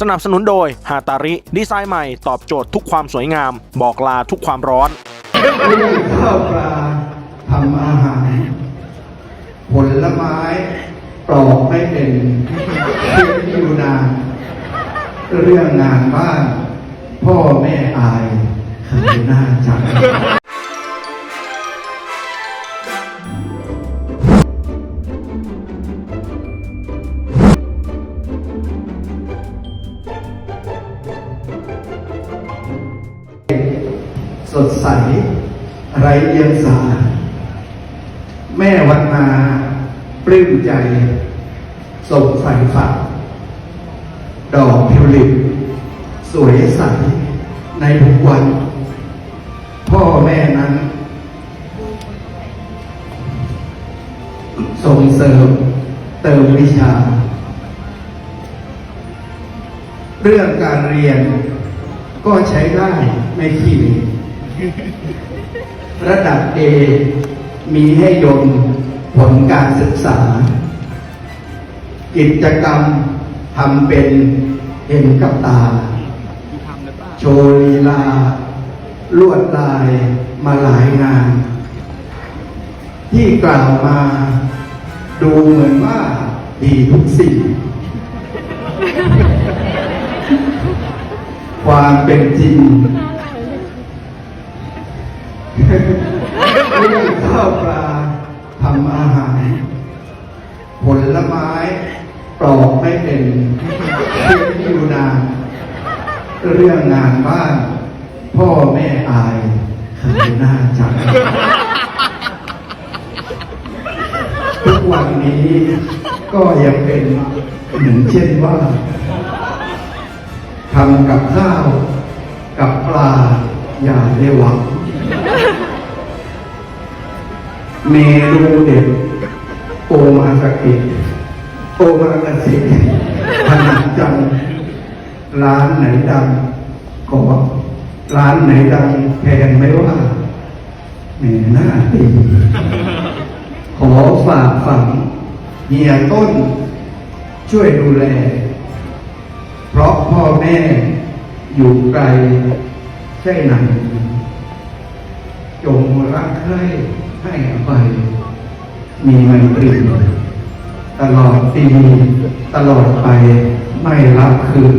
สนับสนุนโดยฮาตาริ ดีไซน์ใหม่ตอบโจทย์ทุกความสวยงาม บอกลาทุกความร้อนเรื่องข้าวปลาทำอาหาร ผลไม้ปลอกไม่เป็นคิดอยู่นานเรื่องงานบ้าน พ่อแม่อายขายหน้าจัง สดใส ไรเดียงสา แม่วันนาปลื้มใจส่งใสฝัก ดอกทิวลิป สวยใส ในทุกวัน พ่อแม่นั้น ส่งเสริมเติมวิชา เรื่องการเรียน ก็ใช้ได้ไม่ขี้เหร่ระดับ A มีให้ยนผลการศึกษา กิจกรรมทำเป็นเห็นกับตา โชว์ลีลา ลวดลายมาหลายงาน ที่กล่าวมา ดูเหมือนว่าดีทุกสิ่ง ความเป็นจริงเรื่องข้าวปลาทำอาหาร ผลไม้ปลอกไม่เป็นคิดอยู่นาน เรื่องงานบ้าน พ่อแม่อายขายหน้าจังทุกวันนี้ก็ยังเป็นเหมือนเช่นว่า ทำกับข้าวกับปลาอย่าได้หวัง เมนูเด็ดโอมาสกิโอมากาเสะขนาดจังร้านไหนดังขอร้านไหนดังแพงไม่ว่าแหม่หน้าตีขอฝากฝังเฮียต้น ช่วยดูแล เพราะพ่อแม่อยู่ไกลใช่ไหน จงรักใคร่ให้อภัยมีไมตรีตลอดปี ตลอดไปไม่รับคืน